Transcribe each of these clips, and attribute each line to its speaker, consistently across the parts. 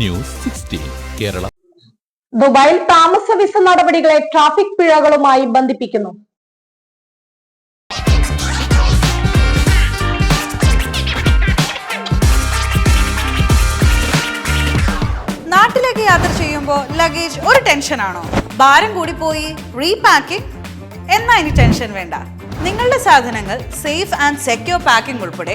Speaker 1: News sixteen Kerala.
Speaker 2: ദുബായിൽ താമസ visa നടപടികളെ ട്രാഫിക് പിഴകളുമായി ബന്ധിപ്പിക്കുന്നു.
Speaker 3: നാട്ടിലേക്ക് യാത്ര ചെയ്യുമ്പോൾ ലഗേജ് ഒരു ടെൻഷനാണോ? ഭാരം കൂടി പോയി റീപാക്കിംഗ് എന്നാ ഇനി ടെൻഷൻ വേണ്ട. നിങ്ങളുടെ സാധനങ്ങൾ സേഫ് ആൻഡ് സെക്യൂർ പാക്കിംഗ് ഉൾപ്പെടെ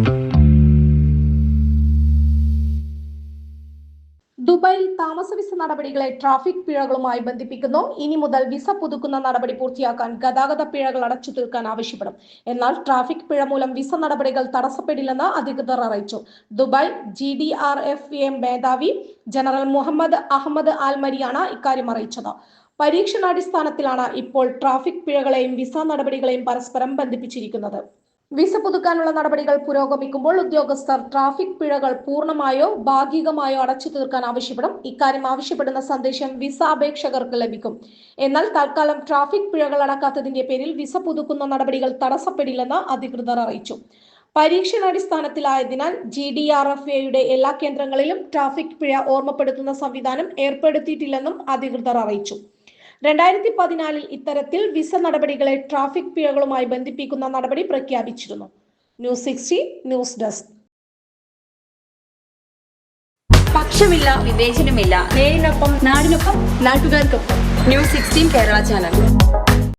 Speaker 2: ദുബായിൽ താമസ വിസ നടപടികളെ ട്രാഫിക് പിഴകളുമായി ബന്ധിപ്പിക്കുന്നു. ഇനി മുതൽ വിസ പുതുക്കുന്ന നടപടി പൂർത്തിയാക്കാൻ ഗതാഗത പിഴകൾ അടച്ചു തീർക്കാൻ ആവശ്യപ്പെടും. എന്നാൽ ട്രാഫിക് പിഴ മൂലം വിസ നടപടികൾ തടസ്സപ്പെടില്ലെന്ന് അധികൃതർ അറിയിച്ചു. Dubai G D R F M മേധാവി ജനറൽ മുഹമ്മദ് അഹമ്മദ് ആൽമരിയാണ് ഇക്കാര്യം അറിയിച്ചത്. പരീക്ഷണാടിസ്ഥാനത്തിലാണ് ഇപ്പോൾ ട്രാഫിക് പിഴകളെയും വിസ നടപടികളെയും പരസ്പരം ബന്ധിപ്പിച്ചിരിക്കുന്നത്. വിസ പുതുക്കാനുള്ള നടപടികൾ പുരോഗമിക്കുമ്പോൾ ഉദ്യോഗസ്ഥർ ട്രാഫിക് പിഴകൾ പൂർണമായോ ഭാഗികമായോ അടച്ചു തീർക്കാൻ ആവശ്യപ്പെടും. ഇക്കാര്യം ആവശ്യപ്പെടുന്ന സന്ദേശം വിസ അപേക്ഷകർക്ക് ലഭിക്കും. എന്നാൽ തൽക്കാലം ട്രാഫിക് പിഴകൾ അടക്കാത്തതിന്റെ പേരിൽ വിസ പുതുക്കുന്ന നടപടികൾ തടസ്സപ്പെടില്ലെന്ന് അധികൃതർ അറിയിച്ചു. പരീക്ഷണാടിസ്ഥാനത്തിലായതിനാൽ ജി ഡി ആർ എഫ് എയുടെ എല്ലാ കേന്ദ്രങ്ങളിലും ട്രാഫിക് പിഴ ഓർമ്മപ്പെടുത്തുന്ന സംവിധാനം ഏർപ്പെടുത്തിയിട്ടില്ലെന്നും അധികൃതർ അറിയിച്ചു. രണ്ടായിരത്തി പതിനാലിൽ ഇത്തരത്തിൽ വിസ നടപടികളെ ട്രാഫിക് പിഴകളുമായി ബന്ധിപ്പിക്കുന്ന നടപടി പ്രഖ്യാപിച്ചിരുന്നു. News sixty news desk.
Speaker 4: പക്ഷമില്ല വിവേചനമില്ല. നേരിനൊപ്പം നാടിനൊപ്പം നാട്ടുകാർക്കൊപ്പം. News sixteen Kerala channel.